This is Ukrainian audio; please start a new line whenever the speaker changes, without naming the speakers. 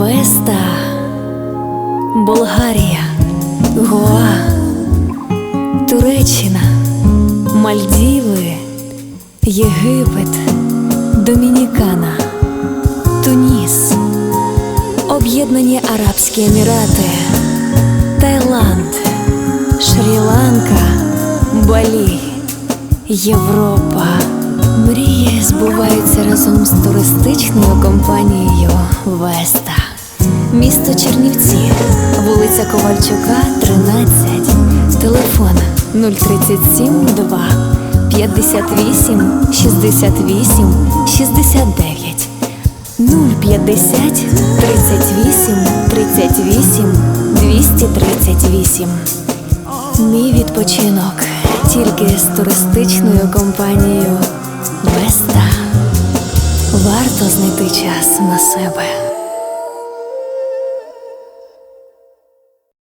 Веста, Болгарія, Гоа, Туреччина, Мальдіви, Єгипет, Домінікана, Туніс, Об'єднані Арабські Емірати, Таїланд, Шрі-Ланка, Балі, Європа. Мрії збуваються разом з туристичною компанією Веста. Місто Чернівці, вулиця Ковальчука, 13, телефон 037 2 58 68 69 050 38 38 238 Мій відпочинок тільки з туристичною компанією Веста. Варто знайти час на себе.